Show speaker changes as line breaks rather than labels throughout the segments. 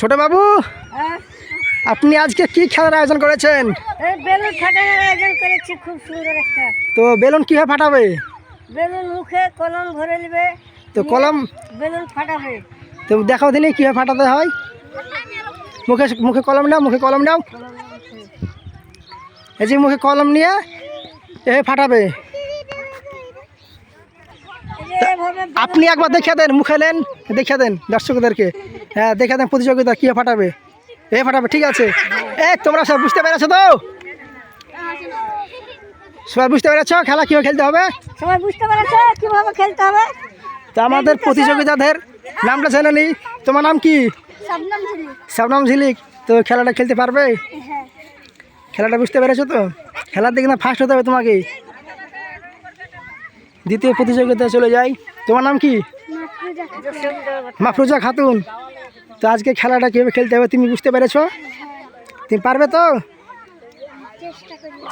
ছোট বাবু আপনি আজকে কি খেলার আয়োজন করেছেন?
বেলুন ফাটানোর আয়োজন করেছি খুব সুন্দর একটা।
তো বেলুন কীভাবে ফাটাবে?
বেলুন মুখে কলম ভরে নেবে
তো কলম
বেলুন ফাটাবে।
তো দেখাও দিনই কীভাবে ফাটাতে হয়। মুখে মুখে কলম নাও মুখে কলম নাও। এই যে মুখে কলম নিয়ে এ ফাটাবে। আপনি একবার দেখে দেন মুখে নেন দেখে দেন দর্শকদেরকে। হ্যাঁ দেখে দেন প্রতিযোগিতা কী ফাটাবে। এ ফাটাবে ঠিক আছে। এ তোমরা সব বুঝতে পেরেছ তো? সবাই বুঝতে পেরেছ খেলা কীভাবে খেলতে হবে?
সবাই বুঝতে পেরেছে কীভাবে খেলতে হবে?
তো আমাদের প্রতিযোগিতাদের নামটা জেনে নি। তোমার নাম কি?
সাবনাম ঝিলি
ঝিলিক। তো খেলাটা খেলতে পারবে?
হ্যাঁ।
খেলাটা বুঝতে পেরেছ তো? খেলার দিকে না ফার্স্ট হতে হবে তোমাকে। দ্বিতীয় প্রতিযোগিতায় চলে যাই। তোমার নাম কি? মাফরুজা খাতুন। তো আজকে খেলাটা কীভাবে খেলতে হবে তুমি বুঝতে পেরেছ? তুমি পারবে তো?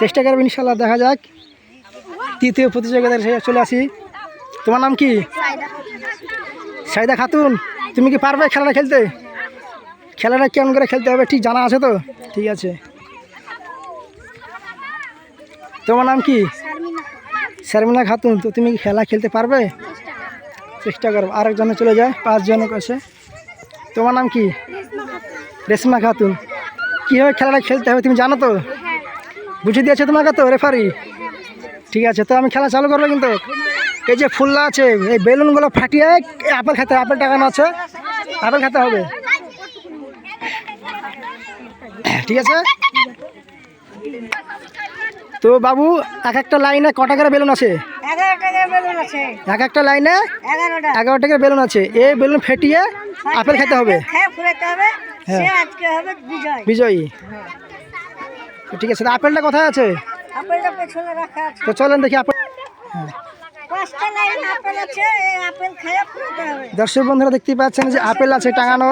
চেষ্টা করবে ইনশাল্লাহ দেখা যাক। তৃতীয় প্রতিযোগিতায় চলে আসি। তোমার নাম কি? সাইদা খাতুন তুমি কি পারবে খেলাটা খেলতে? খেলাটা কেমন করে খেলতে হবে ঠিক জানা আছে তো? ঠিক আছে। তোমার নাম কি? শারমিনা খাতুন, তো তুমি কি খেলা খেলতে পারবে? চেষ্টা করো। আরেকজনে চলে যায়, পাঁচজনে কাছে তোমার নাম কি? রেশমা খাতুন, কীভাবে খেলাটা খেলতে হবে তুমি জানো তো? বুঝিয়ে দিয়েছে তোমাকে তো রেফারি। ঠিক আছে, তো আমি খেলা চালু করব কিন্তু। এই যে ফুল্লা আছে, এই বেলুনগুলো ফাটিয়ে আপেল খেতে, আপেল টাকানো আছে, আপেল খেতে হবে। ঠিক আছে? তো বাবু এক একটা লাইনে কটা করে বেলুন আছে? এক একটা লাইনে
এগারোটা।
এগারো টাকার বেলুন আছে। এই বেলুন ফেটিয়ে আপেল খেতে হবে। হ্যাঁ।
হবে। বিজয়।
ঠিক আছে আপেলটা কোথায় আছে? তো চলেন দেখি আপেল দর্শক বন্ধুরা দেখতে পাচ্ছেন যে আপেল আছে টাঙানো।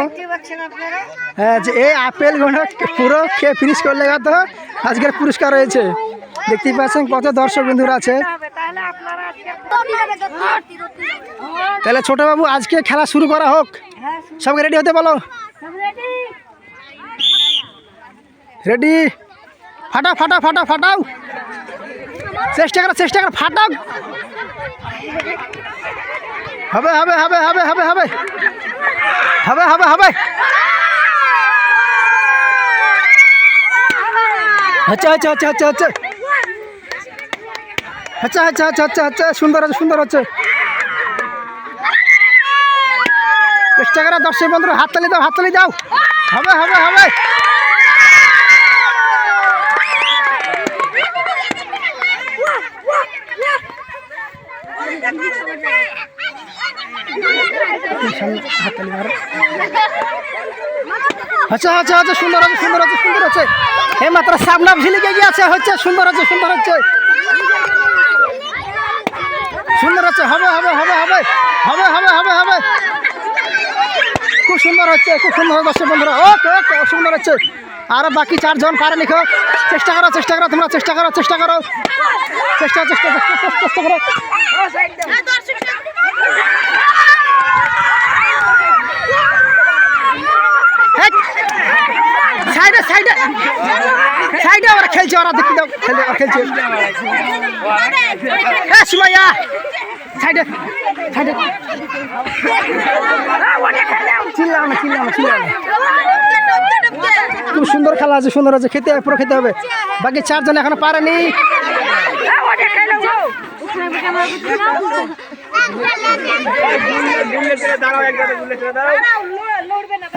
হ্যাঁ যে এই আপেলগুলো পুরো খেয়ে ফিনিশ করলে তো আজকের পুরস্কার রয়েছে। দেখতেই পাচ্ছেন কত দর্শক বন্ধুরা আছে।
তাহলে
ছোটবাবু, আজকে খেলা শুরু করা হোক। সবাই রেডি হতে বলো। রেডি ফাটা ফাটা ফাটা ফাটাও। চেষ্টা করো চেষ্টা করো, ফাটাও। হবে হবে হবে হবে হবে হবে। হবে হবে হবে। আচ্ছা আচ্ছা আচ্ছা আচ্ছা আচ্ছা আচ্ছা আচ্ছা আচ্ছা আচ্ছা আচ্ছা সুন্দর আছে, সুন্দর হচ্ছে চেষ্টা করো, দর্শক বন্ধুরা, হাততালি দাও হাততালি দাও। হবে হবে হবে। আচ্ছা আচ্ছা আচ্ছা সুন্দর আছে সুন্দর আছে সুন্দর আছে। এই মাত্র সামনাম ঝিলিকে গিয়েছে, হচ্ছে, সুন্দর আছে, সুন্দর হচ্ছে সুন্দর আছে হবে হবে হবে হবে হবে হবে হবে হবে। খুব সুন্দর হচ্ছে খুব সুন্দর দর্শক বন্ধুরা। ওকে ওকে সুন্দর হচ্ছে। আর বাকি চারজন পারে লিখো। চেষ্টা করো চেষ্টা করো তোমরা চেষ্টা করো চেষ্টা করো। চেষ্টা চেষ্টা করো। হেট! সাইডে সাইডে। সাইডে ওরা খেলছে ওরা দেখতে দাও খেলছে ওরা খেলছে। সুমাইয়া। সাইডে সাইডে। খুব সুন্দর খেলা আছে, সুন্দর আছে। খেতে পুরো খেতে হবে। বাকি চারজন এখনও পারেনি।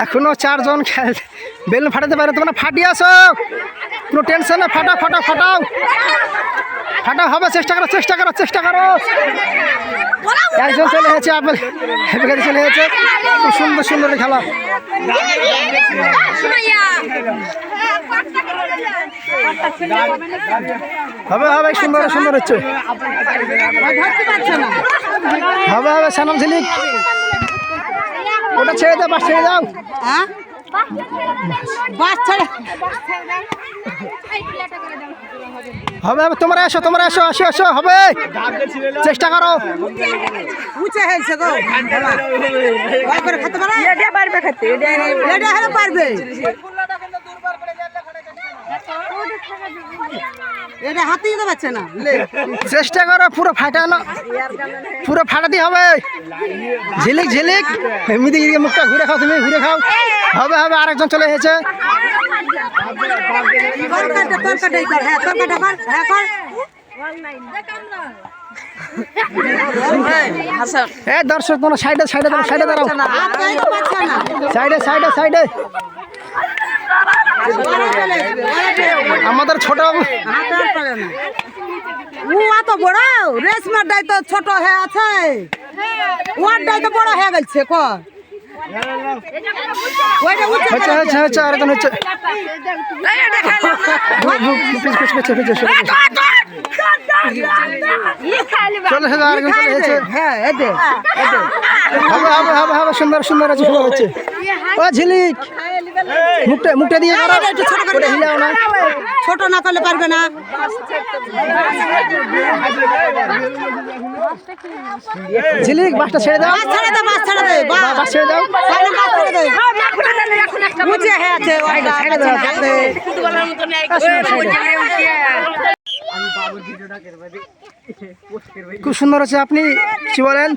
এখনও চারজন খেল বেলুন ফাটাতে পারে, তোমরা ফাটিয়ে আসো। কোনো টেনশন না, ফাটাও ফাটাও ফাটাও। ফাটাও হবে, চেষ্টা করো চেষ্টা করো চেষ্টা করো। একজন চলে এসেছে আপেল হেপে চলে এসেছে খুব সুন্দর সুন্দর খেলা। হবে হবে, সুন্দর সুন্দর হচ্ছে। হবে হবে, সানাম ঝিলিক ওটা ছেড়ে দাও পাশ ছেড়ে দাও।
ছেড়ে
হবে হবে তোমরা এসো তোমরা এসো এসো এসো হবে। চেষ্টা করো।
উঁচে হয়েছে গো। পারবে খেতে এটা হলে পারবে। এটা হাতেই তো পাচ্ছে না।
চেষ্টা করো পুরো ফাটানো পুরো ফাটাতে হবে। ঝিলিক ঝিলিক। এমনি দিকে মুখটা ঘুরে খাও তুমি ঘুরে খাও। হবে হবে, আরেকজন চলে এসেছে। দর্শক সাইডে সাইডে সাইডে সাইডে সাইডে সাইডে। আমাদের ছোট
উয়া তো বড় ছোট হয়ে আছে। ওয়ার তো বড় হয়ে গেছে কর
হচ্ছে হচ্ছে হচ্ছে চলে আরেকজন চলে এসেছে
হ্যাঁ
হবে হবে হবে হবে সুন্দর সুন্দর আছে সুন্দর হচ্ছে। ও ঝিলিক! মুখটা মুখটা দিয়ে করো
একটু ছোট করে
হিলাও না।
ছোট না করলে পারবে না।
ঝিলিক বাসটা ছেড়ে দাও।
ছেড়ে দাও বাস ছেড়ে দাও। বাস
ছেড়ে দাও।
বাস ছেড়ে দাও। উঁচে হ্যাঁ আছে ওইটা
ছেড়ে দাও হাতে। খুব সুন্দর আছে আপনি কি বলেন?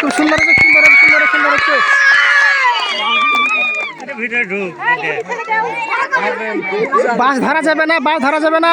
খুব সুন্দর আছে সুন্দর আছে সুন্দর সুন্দর আছে বাস ধরা যাবে না বাস ধরা যাবে না।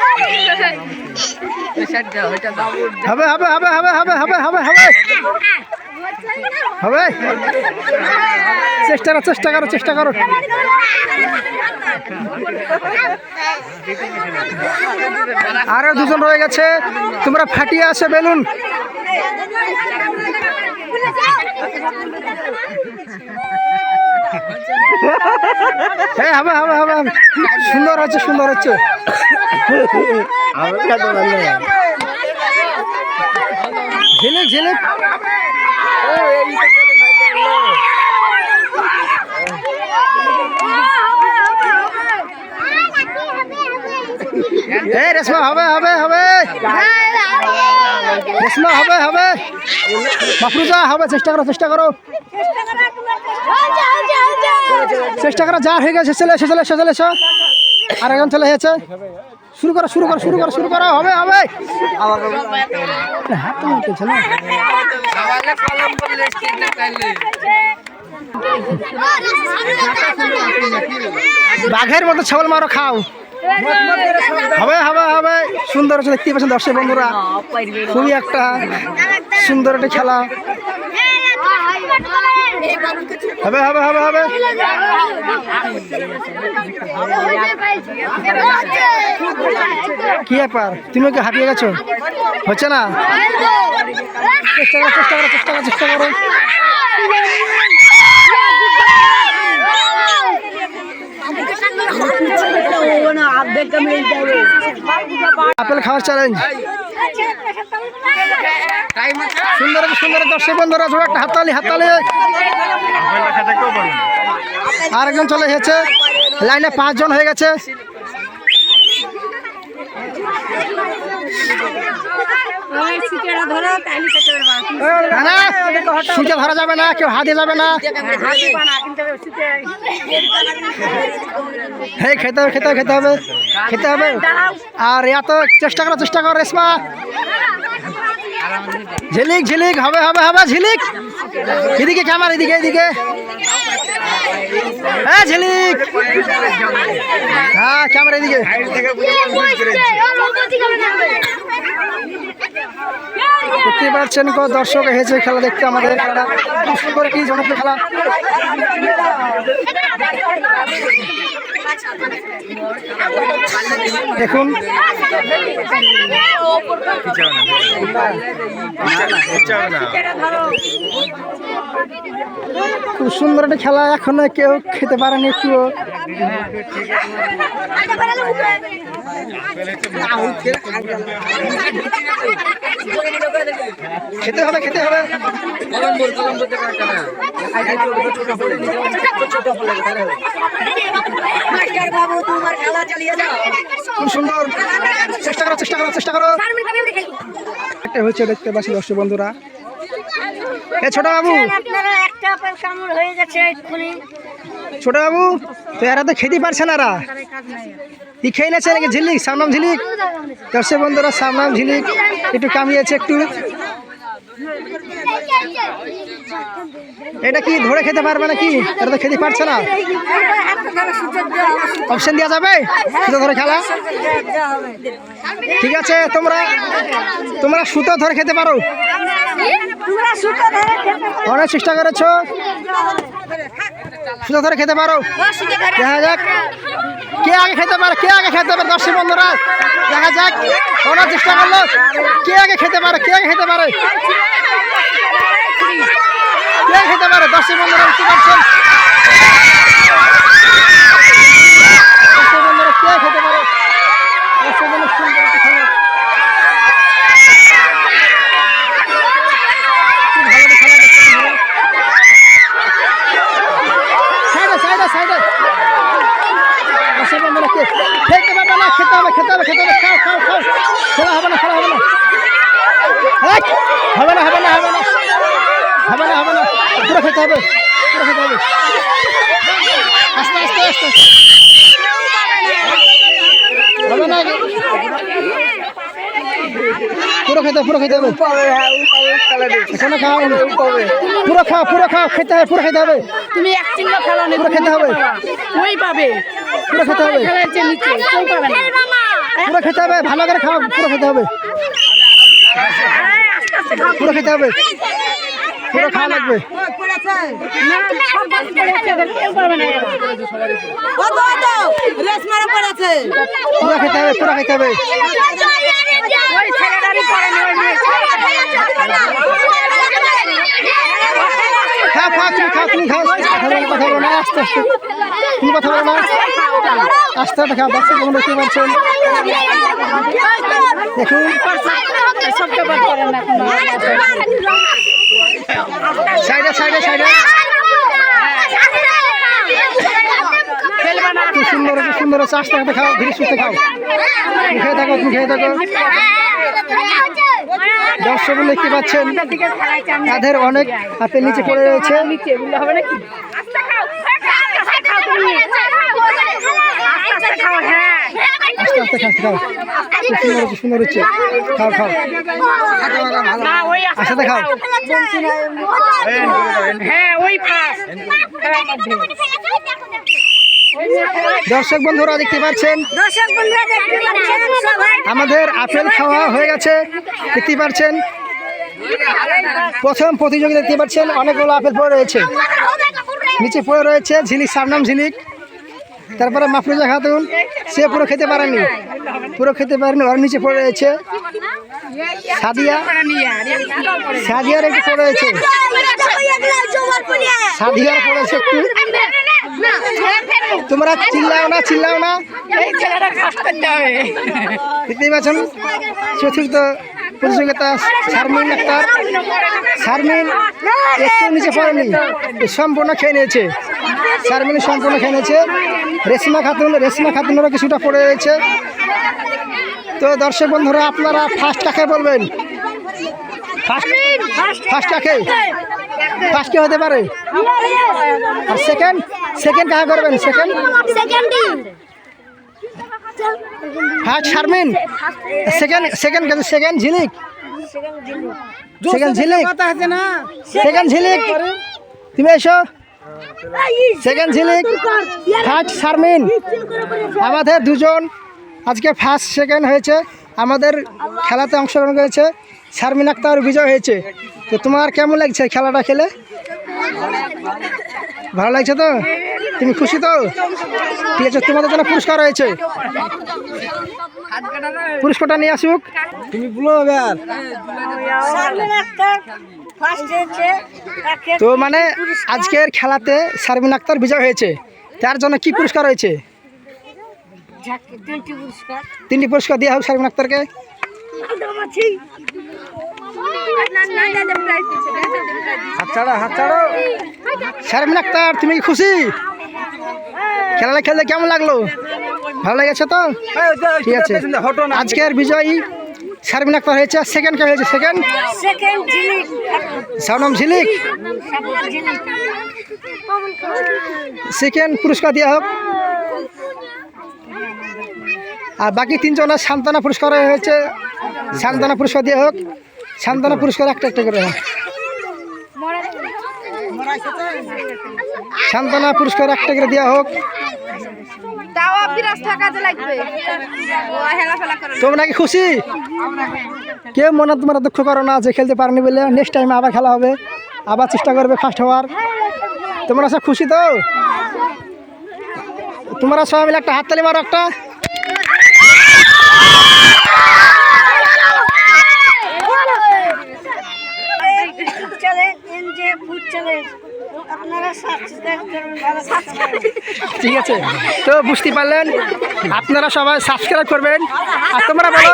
হবে হবে হবে হবে হবে হবে হবে হবে। হবে। চেষ্টা করো চেষ্টা করো চেষ্টা করো। আরও দুজন রয়ে গেছে। তোমরা ফাটিয়ে আছে বেলুন। হ্যাঁ হবে হবে হবে। হবে। সুন্দর হচ্ছে সুন্দর হচ্ছে। ঝিলিক ঝিলিক। এই রেশমা, হবে হবে হবে। রেশমা, হবে হবে। মাফরুজা, হবে, চেষ্টা করো চেষ্টা করো। চেষ্টা করো যা হয়ে গেছে, চলে এসো চলে এসো আর একজন চলে এসেছে। শুরু করো শুরু করো শুরু করো শুরু করো, হবে হবে। বাঘের মতো ছাগল মারো, খাও। হবে হবে হবে। সুন্দর হচ্ছে দেখতে পাচ্ছেন দর্শক বন্ধুরা। খুবই একটা সুন্দর একটা খেলা। হবে হবে হবে হবে। কি ব্যাপার? তুমি কি হাঁপিয়ে গেছো? হচ্ছে না? চেষ্টা করো চেষ্টা করো চেষ্টা করো চেষ্টা করো। আপেল খাওয়ার চ্যালেঞ্জ সুন্দর সুন্দর দর্শক বন্ধুরা, ছোট একটা হাততালি হাততালি। আরেকজন চলে গেছে লাইনে পাঁচজন হয়ে গেছে। না ধরা যাবে না কেউ হাতে যাবে না। হ্যাঁ খেতে হবে খেতে হবে খেতে হবে খেতে হবে। আর এত চেষ্টা করো চেষ্টা করো রেশমা। ঝিলিক ঝিলিক হবে হবে হবে ঝিলিক। এদিকে ক্যামেরা এদিকে এদিকে। হ্যাঁ ঝিলিক। হ্যাঁ ক্যামেরা এদিকে। দেখতে পাচ্ছেন কত দর্শক এসেছে খেলা দেখতে আমাদের। খেলাটা খুব সুন্দর একটি জনপ্রিয় খেলা। দেখুন। খুব সুন্দর একটা খেলা এখনও কেউ খেতে পারেনি একটুও। খেতে হবে খেতে হবে। খুব সুন্দর। চেষ্টা করো চেষ্টা করো চেষ্টা করো। একটা হচ্ছে দেখতে পাচ্ছি দর্শক বন্ধুরা। ছোট বাবু।
আপনারা একটা কামড় হয়ে গেছে এক্ষুনি।
ছোট বাবু তো এরা তো খেতে পারছে না এরা। কি খেয়ে নাকি ঝিলিক সামনাম ঝিলিক দর্শক বন্ধুরা সামনাম ঝিলিক একটু কামিয়েছে একটু। এটা কি ধরে খেতে পারবে নাকি? এরা তো খেতে পারছে না। অপশন দেওয়া যাবে? সুতো ধরে খেলা? ঠিক আছে তোমরা তোমরা সুতো ধরে খেতে পারো। অনেক চেষ্টা করেছ। সুতো ধরে খেতে পারো। দেখা যাক। কে আগে খেতে পারে, কে আগে খেতে পারে? দর্শক বন্ধুরা, দেখা যাক। অনেক চেষ্টা করল। কে আগে খেতে পারে, কে আগে খেতে পারে? কে খেতে পারে? দর্শক বন্ধুরা কি বন্ধুরা, কে খেতে পারে? দর্শক বন্ধুরা সুন্দর একটা খেলা। খুব ভালো একটা খেলা দেখতে বন্ধুরা। সাইডে। দর্শক বন্ধুরা কে? খেতে পারবে না খেতে হবে খেতে হবে খেতে হবে। খাও খাও খাও। খেলা হবে না, খেলা হবে না। হবে না হবে না হবে না। হবে না হবে না। পুরো খেতে হবে, পুরো খেতে হবে। আস্তে আস্তে আস্তে। পুরো খেতে পুরো খেতে হবে। এখানে খাও পুরো খাও পুরো খাও খেতে হবে পুরো খেতে হবে।
তুমি এক চিংড়া খেলো না
পুরো খেতে হবে।
ওই পাবে।
পুরো খেতে হবে।
খেলাচ্ছে নিচে কেউ পাবে
পুরো খেতে হবে ভালো করে খাও পুরো খেতে হবে। পুরো খেতে হবে। পুরো খাওয়া লাগবে।
পড়েছে
না সব বাদ পড়েছে, এদের কেউ পাবে না।
ও তো ও তো। রেস মারা পড়েছে।
পুরো খেতে হবে পুরো খেতে হবে। খাও খাও তুমি খাও তুমি কথা বলো কথা বলো না আস্তে আস্তে। তুমি কথা বলো না। আস্তে আস্তে খাও দর্শক বন্ধু দেখতে পাচ্ছেন দেখুন। সাইডে সাইডে সাইডে। খুব সুন্দর খুব সুন্দর আস্তে আস্তে খাও ধীরে সুস্থে খাও। তুমি খেয়ে থাকো তুমি খেয়ে থাকো। দর্শক দেখতে পাচ্ছেন তাদের অনেক হাতের নিচে পড়ে রয়েছে।
নিচে এগুলো হবে নাকি আস্তে খাও খাও আস্তে খাও। হ্যাঁ
আস্তে আস্তে খাও খাও খুব সুন্দর সুন্দর হচ্ছে খাও খাও
আস্তে
আস্তে খাও
হ্যাঁ ওই
দর্শক বন্ধুরা দেখতে পাচ্ছেন? আমাদের আপেল খাওয়া হয়ে গেছে দেখতে পাচ্ছেন? প্রথম প্রতিযোগী দেখতে পাচ্ছেন অনেকগুলো আপেল পড়ে রয়েছে। নিচে পড়ে রয়েছে ঝিলিক সাবনাম ঝিলিক। তারপরে মাফরুজা খাতুন সে পুরো খেতে পারেনি। পুরো খেতে পারেনি ওর নিচে পড়ে রয়েছে সাদিয়া। সাদিয়ার একটু পড়ে রয়েছে। সাদিয়ার পড়েছে একটু। তোমরা চিল্লাও না চিল্লাও না।
এই ছেলেটা ফার্স্ট করতে হবে।
দেখতেই পাচ্ছেন? চতুর্থ প্রতিযোগিতা শারমিন আক্তার শারমিন একটু নিচে পড়েনি সম্পূর্ণ খেয়ে নিয়েছে। শারমিন সম্পূর্ণ খেয়ে নিয়েছে। রেশমা খাতুন রেশমা খাতুনেরও কিছুটা পড়ে রয়েছে। তো দর্শক বন্ধুরা আপনারা ফার্স্ট কাকে বলবেন? ফার্স্ট ফার্স্ট কাকে? ফার্স্ট কে হতে পারে। আর সেকেন্ড সেকেন্ড কাকে করবেন? Second first Sharmin. Second second কিন্তু সেকেন্ড ঝিলিক। সেকেন্ড ঝিলিক।
কথা আছে না
সেকেন্ড ঝিলিক। তুমি এসো। সেকেন্ড ঝিলিক। ফার্স্ট শারমিন। আমাদের দুজন। আজকে ফার্স্ট সেকেন্ড হয়েছে। আমাদের খেলাতে অংশগ্রহণ করেছে। শারমিন আক্তার বিজয় হয়েছে। তো তোমার কেমন লাগছে খেলাটা খেলে? ভালো লাগছে তো? তুমি খুশি তো? ঠিক আছে তোমাদের জন্য পুরস্কার রয়েছে। পুরস্কারটা নিয়ে আসুক তুমি বলো এবার।
হয়েছে
তো মানে আজকের খেলাতে শারমিন আক্তার বিজয় হয়েছে। তার জন্য কি পুরস্কার রয়েছে?
ঝাঁকি তিনটি পুরস্কার।
তিনটি পুরস্কার দেওয়া হোক শারমিন আক্তারকে। শারমিন আক্তার তুমি কি খুশি? খেলাটা খেলতে কেমন লাগল? ভালো লেগেছে তো? ঠিক আছে। আজকের বিজয়ী শারমিন আক্তার হয়েছে। সেকেন্ড কে হয়েছে? সেকেন্ড?
সেকেন্ড ঝিলিক
সেকেন্ড পুরস্কার দেওয়া হোক। আর বাকি তিনজনের সান্ত্বনা পুরস্কার হয়েছে। সান্ত্বনা পুরস্কার দেওয়া হোক। সান্ত্বনা পুরস্কার একটা একটা করে হোক। পুরস্কার একটা করে দেওয়া হোক। তোমরা কি খুশি? কেউ মনে তোমরা দুঃখ করো না যে খেলতে পারেনি বলে নেক্সট টাইম আবার খেলা হবে। আবার চেষ্টা করবে ফার্স্ট হওয়ার। তোমরা সব খুশি তো? তোমরা সবাই মিলে একটা হাততালি মারো একটা
ফুট চলে এনজে ফুট চলে আপনারা সাবস্ক্রাইব করুন ভালো সাবস্ক্রাইব
ঠিক আছে। তো বুঝতে পারলেন আপনারা সবাই সাবস্ক্রাইব করবেন। আর তোমরা বলো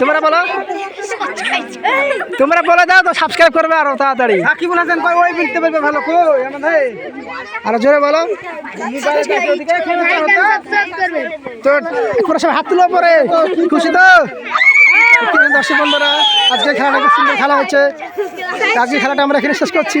তোমরা বলো তোমরা বলে দাও তো সাবস্ক্রাইব করবে আরও তাড়াতাড়ি। কি বলেছেন? ওই বলতে পারবে ভালো কই আরও জোরে বলো। তো সব হাত তুলো পরে খুশি তো? দর্শক বন্ধুরা আজকে খেলাটা খুব সুন্দর খেলা হচ্ছে। আজকে খেলাটা আমরা এখানে শেষ করছি।